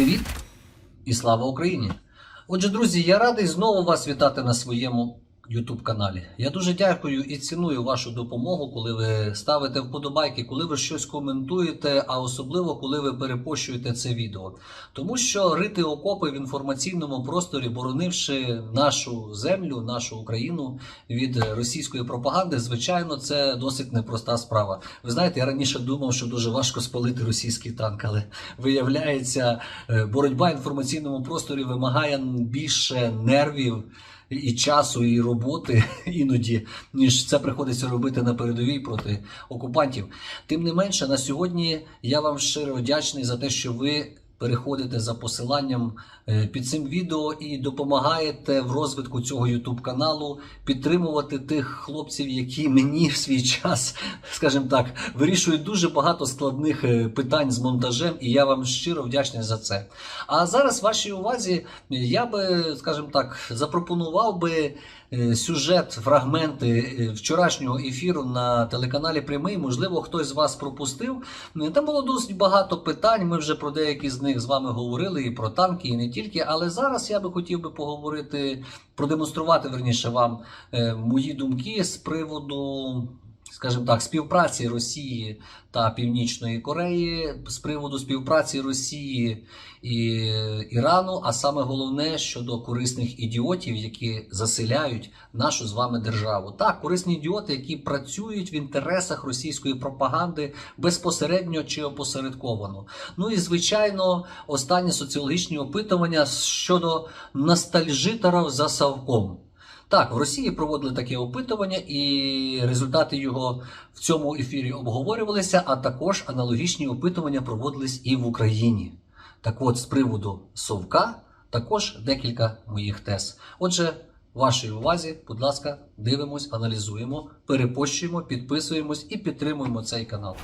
Привіт і слава Україні! Отже, друзі, я радий знову вас вітати на своєму YouTube каналі. Я дуже дякую і ціную вашу допомогу, коли ви ставите вподобайки, коли ви щось коментуєте, а особливо коли ви перепощуєте це відео. Тому що рити окопи в інформаційному просторі, боронивши нашу землю, нашу Україну від російської пропаганди, звичайно, це досить непроста справа. Ви знаєте, я раніше думав, що дуже важко спалити російський танк, але виявляється, е, боротьба в інформаційному просторі вимагає більше нервів. І часу, і роботи іноді, ніж це приходиться робити на передовій проти окупантів. Тим не менше, на сьогодні я вам щиро вдячний за те, що ви переходите за посиланням е, під цим відео і допомагаєте в розвитку цього YouTube каналу підтримувати тих хлопців, які мені в свій час, скажімо так, вирішують дуже багато складних е, питань з монтажем, і я вам щиро вдячний за це. А зараз вашій увазі я би, скажімо так, запропонував би сюжет, фрагменти е, вчорашнього ефіру на телеканалі Прямий. Можливо, хтось з вас пропустив. Е, Там було досить багато питань. Ми вже про деякі з них з вами говорили, і про танки, і не тільки. Але зараз я би хотів би поговорити, продемонструвати верніше вам е, мої думки з приводу. Скажімо так, співпраці Росії та Північної Кореї з приводу співпраці Росії і Ірану, а саме головне щодо корисних ідіотів, які заселяють нашу з вами державу. Так, корисні ідіоти, які працюють в інтересах російської пропаганди безпосередньо чи опосередковано. Ну і звичайно, останні соціологічні опитування щодо ностальжиторів за Савком. Так, в Росії проводили таке опитування, і результати його в цьому ефірі обговорювалися, а також аналогічні опитування проводились і в Україні. Так от, з приводу совка, також декілька моїх тез. Отже, вашій увазі, будь ласка, дивимось, аналізуємо, перепощуємо, підписуємось і підтримуємо цей канал.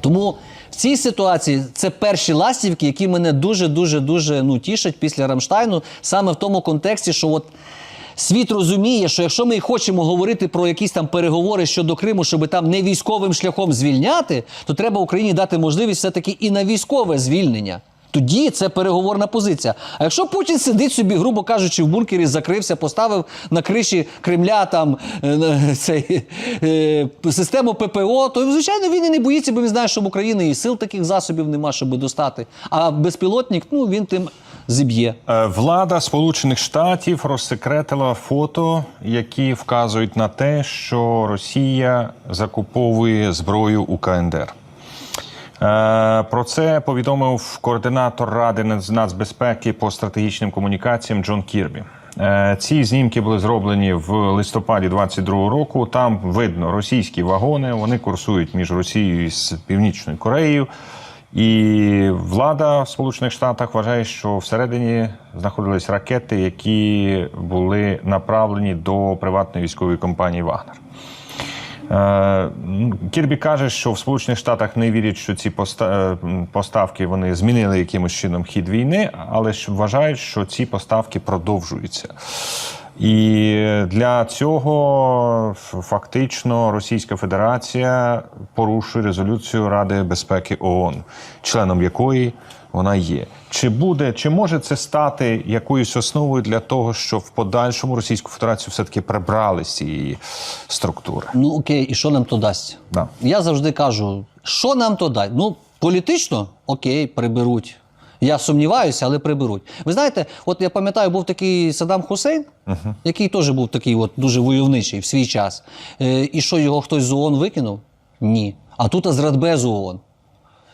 Тому в цій ситуації це перші ластівки, які мене дуже дуже дуже ну тішать після Рамштайну, саме в тому контексті, що от. Світ розуміє, що якщо ми хочемо говорити про якісь там переговори щодо Криму, щоб там не військовим шляхом звільняти, то треба Україні дати можливість все-таки і на військове звільнення. Тоді це переговорна позиція. А якщо Путін сидить собі, грубо кажучи, в бункері закрився, поставив на криші Кремля там е, цей, е, систему ППО, то звичайно він і не боїться, бо він знає, що в Україні і сил таких засобів нема, щоб достати. А безпілотник, ну він тим зіб'є. Е, Влада Сполучених Штатів розсекретила фото, які вказують на те, що Росія закуповує зброю у КНДР. Е, Про це повідомив координатор Ради з нацбезпеки по стратегічним комунікаціям Джон Кірбі. Е, Ці знімки були зроблені в листопаді 22-го року. Там видно російські вагони. Вони курсують між Росією і Північною Кореєю. І влада в Сполучених Штатах вважає, що всередині знаходились ракети, які були направлені до приватної військової компанії Вагнер. Е, Кірбі каже, що в Сполучених Штатах не вірять, що ці е, поставки вони змінили якимось чином хід війни, але вважають, що ці поставки продовжуються. І для цього фактично Російська Федерація порушує резолюцію Ради безпеки ООН, членом якої вона є. Чи буде, чи може це стати якоюсь основою для того, щоб в подальшому Російську Федерацію все-таки прибрали з цієї структури? Ну окей, і що нам то дасть? Да. Я завжди кажу, що нам то дасть? Ну, політично, окей, приберуть. Я сумніваюся, але приберуть. Ви знаєте, от я пам'ятаю, був такий Саддам Хусейн, який теж був такий от дуже войовничий в свій час. Е, і що його хтось з ООН викинув? Ні. А тут з Радбез ООН.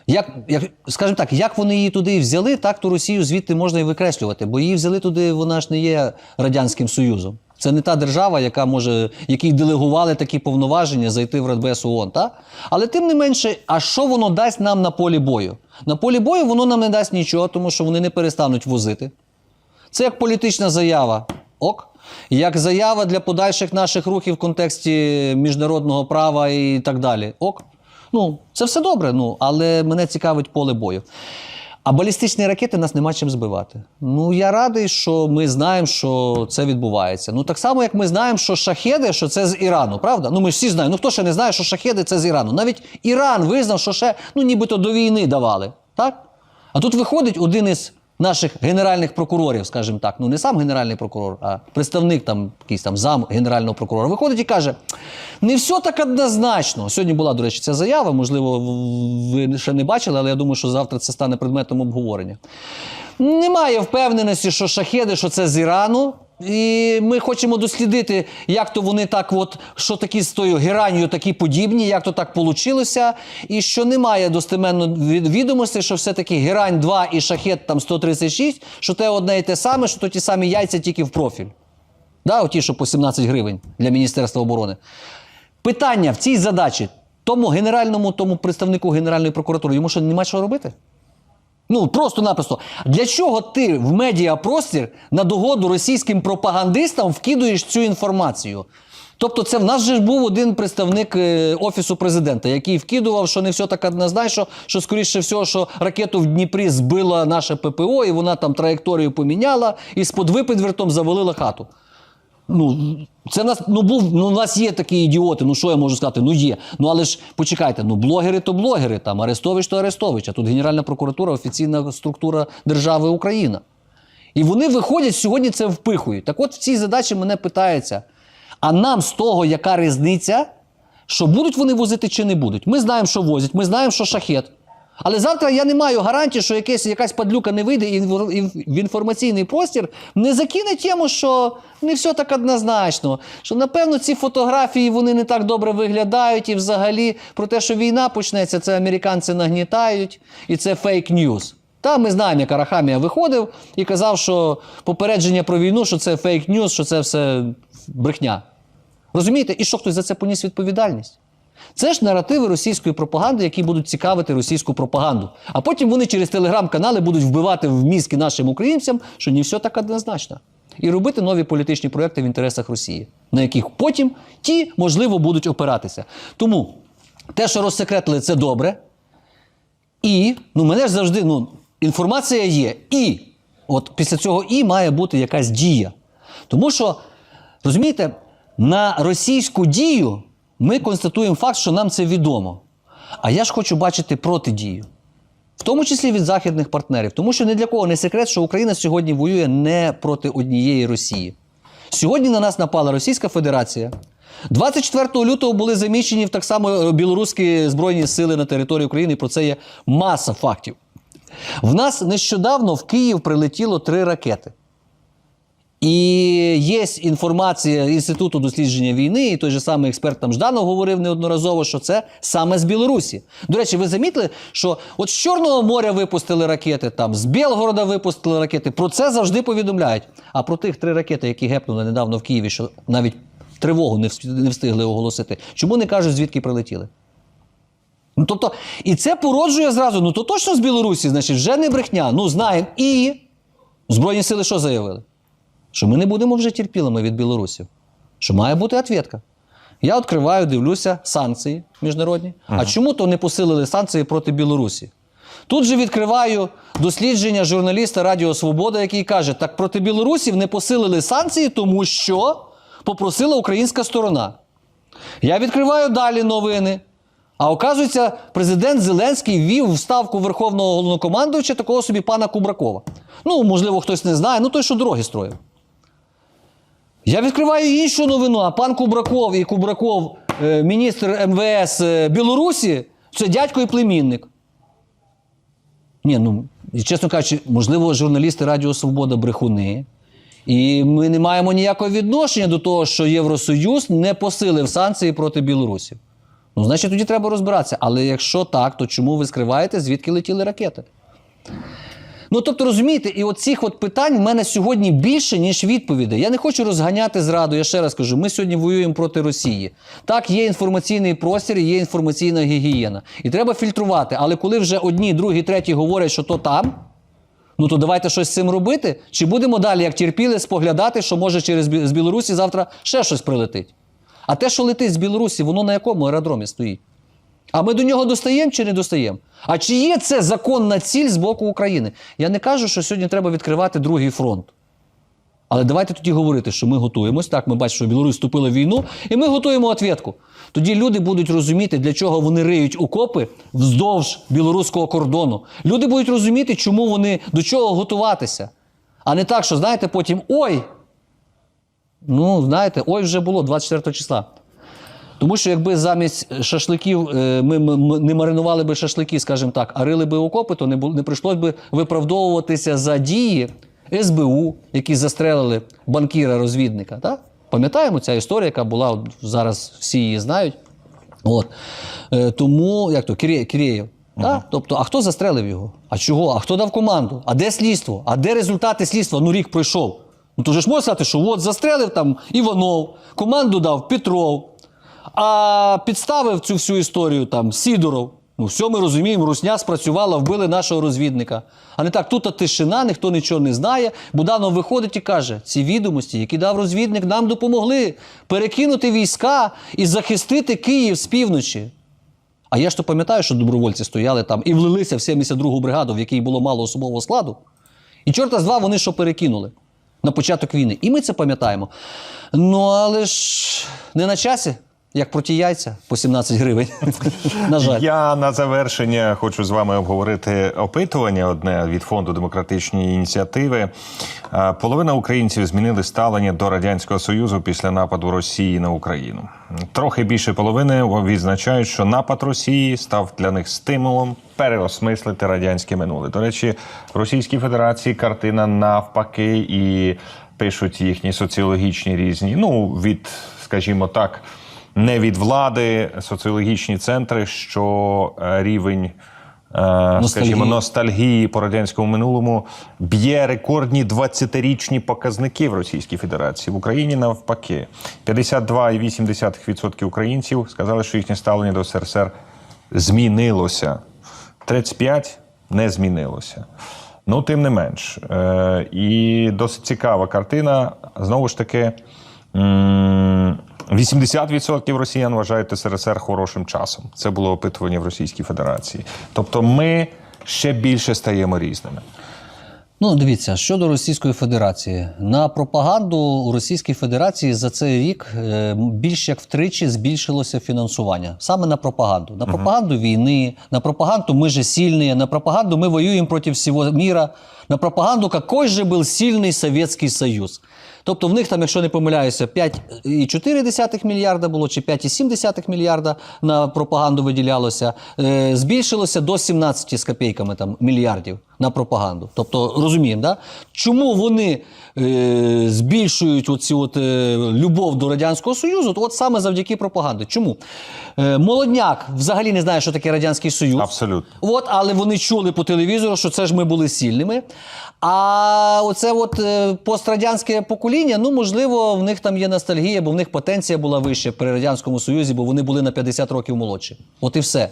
Як, як, скажімо так, як вони її туди взяли, так ту Росію звідти можна і викреслювати, бо її взяли туди, вона ж не є Радянським Союзом. Це не та держава, яка може, якій делегували такі повноваження зайти в Радбез ООН, так? Але тим не менше, а що воно дасть нам на полі бою? На полі бою воно нам не дасть нічого, тому що вони не перестануть возити. Це як політична заява. Ок. Як заява для подальших наших рухів в контексті міжнародного права і так далі. Ок. Ну, це все добре, ну, але мене цікавить поле бою. А балістичні ракети нас нема чим збивати. Ну я радий, що ми знаємо, що це відбувається. Ну так само, як ми знаємо, що шахеди, що це з Ірану, правда? Ну ми всі знаємо. Ну хто ще не знає, що шахеди це з Ірану? Навіть Іран визнав, що ще ну нібито до війни давали. Так? А тут виходить один із наших генеральних прокурорів, скажімо так, ну не сам генеральний прокурор, а представник там, якийсь там зам генерального прокурора, виходить і каже: не все так однозначно. Сьогодні була, до речі, ця заява, можливо, ви ще не бачили, але я думаю, що завтра це стане предметом обговорення. Немає впевненості, що шахеди, що це з Ірану. І ми хочемо дослідити, як то вони так, от, що такі з тою геранью такі подібні, як то так получилося, і що немає достеменно від- відомостей, що все-таки герань 2 і шахет там 136, що те одне і те саме, що то ті самі яйця тільки в профіль. Да, оті, що по 17 гривень для Міністерства оборони. Питання в цій задачі тому генеральному, тому представнику Генеральної прокуратури, йому що нема що робити? Ну, просто-напросто. Для чого ти в медіапростір на догоду російським пропагандистам вкидуєш цю інформацію? Тобто, це в нас же був один представник е, Офісу президента, який вкидував, що не все так однозначно, що, скоріше всього, що ракету в Дніпрі збила наше ППО, і вона там траєкторію поміняла, і з-под випідвертом завалила хату. Ну, це нас ну був. Ну, у нас є такі ідіоти. Ну що я можу сказати? Ну є. Ну але ж почекайте, ну блогери то блогери, там Арестович то Арестович, а тут Генеральна прокуратура, офіційна структура держави Україна. І вони виходять сьогодні це впихують. Так от в цій задачі мене питається: а нам з того, яка різниця, що будуть вони возити чи не будуть? Ми знаємо, що возять, ми знаємо, що шахет. Але завтра я не маю гарантії, що якась, якась падлюка не вийде і в, інформаційний простір не закине тему, що не все так однозначно. Що напевно ці фотографії вони не так добре виглядають, і взагалі про те, що війна почнеться, це американці нагнітають, і це фейк ньюз. Та ми знаємо, як Арахамія виходив і казав, що попередження про війну, що це фейк ньюз, що це все брехня. Розумієте? І що хтось за це поніс відповідальність? Це ж наративи російської пропаганди, які будуть цікавити російську пропаганду. А потім вони через телеграм-канали будуть вбивати в мізки нашим українцям, що не все так однозначно. І робити нові політичні проекти в інтересах Росії, на яких потім ті, можливо, будуть опиратися. Тому те, що розсекретили, це добре. І ну, мене ж завжди ну, інформація є. І от після цього і має бути якась дія. Тому що, розумієте, на російську дію ми констатуємо факт, що нам це відомо. А я ж хочу бачити протидію. В тому числі від західних партнерів. Тому що ні для кого не секрет, що Україна сьогодні воює не проти однієї Росії. Сьогодні на нас напала Російська Федерація. 24 лютого були заміщені так само е, білоруські збройні сили на території України. Про це є маса фактів. В нас нещодавно в Київ прилетіло три ракети. І є інформація Інституту дослідження війни, і той же самий експерт там Жданов говорив неодноразово, що це саме з Білорусі. До речі, ви замітили, що от з Чорного моря випустили ракети, там з Білгорода випустили ракети. Про це завжди повідомляють. А про тих три ракети, які гепнули недавно в Києві, що навіть тривогу не встигли оголосити, чому не кажуть, звідки прилетіли? Ну, тобто, і це породжує зразу. Ну, то точно з Білорусі, значить, вже не брехня. Ну, знаємо. І Збройні сили що заявили? Що ми не будемо вже терпілими від білорусів. Що має бути відповідка. Я відкриваю, дивлюся санкції міжнародні. А чому то не посилили санкції проти Білорусі? Тут же відкриваю дослідження журналіста Радіо Свобода, який каже: так проти білорусів не посилили санкції, тому що попросила українська сторона. Я відкриваю далі новини. А оказується, президент Зеленський ввів в ставку Верховного головнокомандуюча такого собі пана Кубракова. Ну, можливо, хтось не знає, ну той, що дороги строїв. Я відкриваю іншу новину, а пан Кубраков і Кубраков, е, міністр МВС е, Білорусі, це дядько і племінник. Ні, ну, чесно кажучи, можливо, журналісти Радіо Свобода брехуни. І ми не маємо ніякого відношення до того, що Євросоюз не посилив санкції проти білорусів. Ну, значить, тоді треба розбиратися. Але якщо так, то чому ви скриваєте, звідки летіли ракети? Ну, тобто, розумієте, і от цих от питань в мене сьогодні більше, ніж відповідей. Я не хочу розганяти зраду. Я ще раз кажу, ми сьогодні воюємо проти Росії. Так, є інформаційний простір, є інформаційна гігієна. І треба фільтрувати. Але коли вже одні, другі, треті говорять, що то там, ну то давайте щось з цим робити. Чи будемо далі, як терпіли, споглядати, що може через Білорусі завтра ще щось прилетить? А те, що летить з Білорусі, воно на якому аеродромі стоїть? А ми до нього достаємо чи не достаємо? А чи є це законна ціль з боку України? Я не кажу, що сьогодні треба відкривати другий фронт. Але давайте тоді говорити, що ми готуємось. Так, ми бачимо, що Білорусь вступила в війну, і ми готуємо ответку. Тоді люди будуть розуміти, для чого вони риють окопи вздовж білоруського кордону. Люди будуть розуміти, чому вони до чого готуватися. А не так, що знаєте, потім ой. Ну, знаєте, ой, вже було 24 числа. Тому що якби замість шашликів е, ми, не маринували би шашлики, скажімо так, а рили би окопи, то не, не прийшлось би виправдовуватися за дії СБУ, які застрелили банкіра-розвідника. Так? Пам'ятаємо ця історія, яка була зараз всі її знають. От. Е, тому, як то, Кирє- Кирєєв. Так? Тобто, а хто застрелив його? А чого? А хто дав команду? А де слідство? А де результати слідства? Ну, рік пройшов. Ну, то ж можна сказати, що от застрелив там Іванов, команду дав Петров, а підставив цю всю історію там Сідоров. Ну, все ми розуміємо, Русня спрацювала, вбили нашого розвідника. А не так, тут тишина, ніхто нічого не знає. Буданов виходить і каже: ці відомості, які дав розвідник, нам допомогли перекинути війська і захистити Київ з півночі. А я ж то пам'ятаю, що добровольці стояли там і влилися в 72-гу бригаду, в якій було мало особового складу. І чорта з два вони що перекинули на початок війни. І ми це пам'ятаємо. Ну, але ж не на часі, як проти яйця по 17 гривень. на жаль. Я на завершення хочу з вами обговорити опитування одне від фонду демократичної ініціативи. Половина українців змінили ставлення до радянського союзу після нападу Росії на Україну. Трохи більше половини відзначають, що напад Росії став для них стимулом переосмислити радянське минуле. До речі, в Російській Федерації картина навпаки і пишуть їхні соціологічні різні. Ну від, скажімо так не від влади, соціологічні центри, що е, рівень. е, Скажімо, ностальгії по радянському минулому б'є рекордні 20-річні показники в Російській Федерації. В Україні навпаки 52,8% українців сказали, що їхнє ставлення до СРСР змінилося. 35 не змінилося. Ну, тим не менш. Е, і досить цікава картина. Знову ж таки, 80% росіян вважають СРСР хорошим часом. Це було опитування в Російській Федерації. Тобто ми ще більше стаємо різними. Ну, дивіться, щодо Російської Федерації. На пропаганду у Російській Федерації за цей рік е, більш як втричі збільшилося фінансування. Саме на пропаганду. На пропаганду війни, на пропаганду ми же сильні, на пропаганду ми воюємо проти всього міра, на пропаганду какой же був сильний Совєтський Союз. Тобто в них там, якщо не помиляюся, 5,4 мільярда було чи 5,7 мільярда на пропаганду виділялося. Е, збільшилося до 17 з копійками там, мільярдів на пропаганду. Тобто розуміємо, да? чому вони е, збільшують оці от, е, любов до Радянського Союзу, то от саме завдяки пропаганді. Чому? Е, молодняк взагалі не знає, що таке Радянський Союз. Абсолютно. От, але вони чули по телевізору, що це ж ми були сильними. А оце от е, пострадянське покоління, ну можливо, в них там є ностальгія, бо в них потенція була вища при радянському союзі, бо вони були на 50 років молодші. От і все.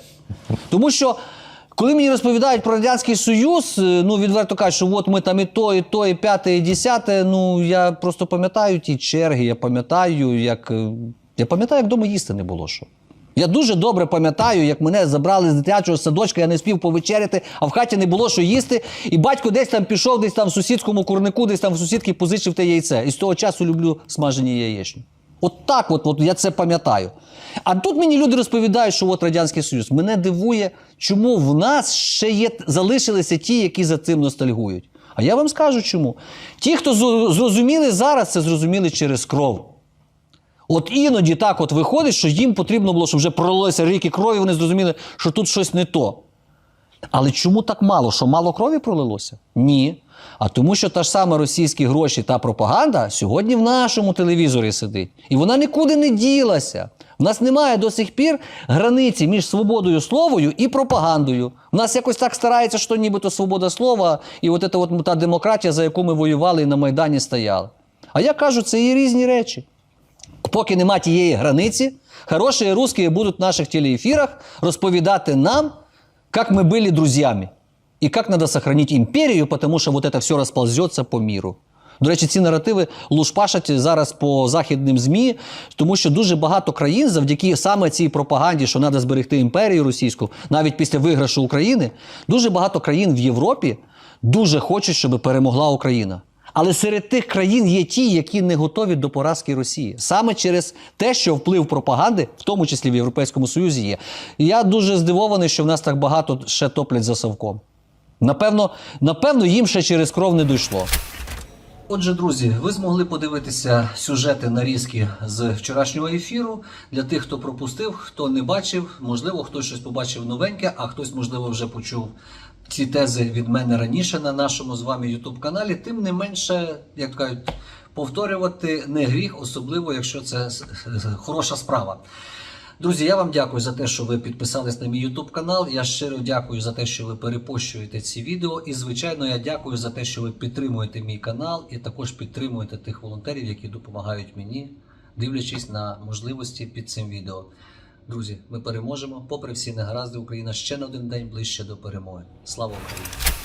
Тому що. Коли мені розповідають про Радянський Союз, е, ну відверто кажуть, що от ми там і то, і то, і п'яте, і десяте. Ну я просто пам'ятаю ті черги, я пам'ятаю, як е, я пам'ятаю, як вдома їсти не було що. Я дуже добре пам'ятаю, як мене забрали з дитячого садочка, я не спів повечеряти, а в хаті не було що їсти. І батько десь там пішов, десь там в сусідському курнику, десь там в сусідки позичив те яйце. І з того часу люблю смажені яєчні. От так, от, от я це пам'ятаю. А тут мені люди розповідають, що от Радянський Союз. Мене дивує, чому в нас ще є, залишилися ті, які за цим ностальгують. А я вам скажу чому. Ті, хто зрозуміли зараз, це зрозуміли через кров. От іноді так от виходить, що їм потрібно було, щоб вже пролилося ріки крові, вони зрозуміли, що тут щось не то. Але чому так мало? Що мало крові пролилося? Ні. А тому, що та ж сама російські гроші та пропаганда сьогодні в нашому телевізорі сидить. І вона нікуди не ділася. У нас немає до сих пір границі між свободою словою і пропагандою. У нас якось так старається, що нібито свобода слова і от, це от та демократія, за яку ми воювали і на Майдані стояли. А я кажу, це є різні речі. Поки нема тієї границі, хороші русські будуть в наших телеефірах розповідати нам, як ми були друзями. І як треба сохранити імперію, тому що вот это все розползеться по міру. До речі, ці наративи лушпашать зараз по західним ЗМІ, тому що дуже багато країн завдяки саме цій пропаганді, що треба зберегти імперію російську, навіть після виграшу України, дуже багато країн в Європі дуже хочуть, щоб перемогла Україна. Але серед тих країн є ті, які не готові до поразки Росії. Саме через те, що вплив пропаганди, в тому числі в Європейському Союзі, є. Я дуже здивований, що в нас так багато ще топлять за совком. Напевно, напевно, їм ще через кров не дійшло. Отже, друзі, ви змогли подивитися сюжети нарізки з вчорашнього ефіру. Для тих, хто пропустив, хто не бачив, можливо, хтось щось побачив новеньке, а хтось, можливо, вже почув ці тези від мене раніше на нашому з вами youtube каналі. Тим не менше, як кажуть, повторювати не гріх, особливо якщо це хороша справа. Друзі, я вам дякую за те, що ви підписались на мій YouTube канал. Я щиро дякую за те, що ви перепощуєте ці відео. І, звичайно, я дякую за те, що ви підтримуєте мій канал і також підтримуєте тих волонтерів, які допомагають мені, дивлячись на можливості під цим відео. Друзі, ми переможемо. Попри всі негаразди, Україна ще на один день ближче до перемоги. Слава Україні!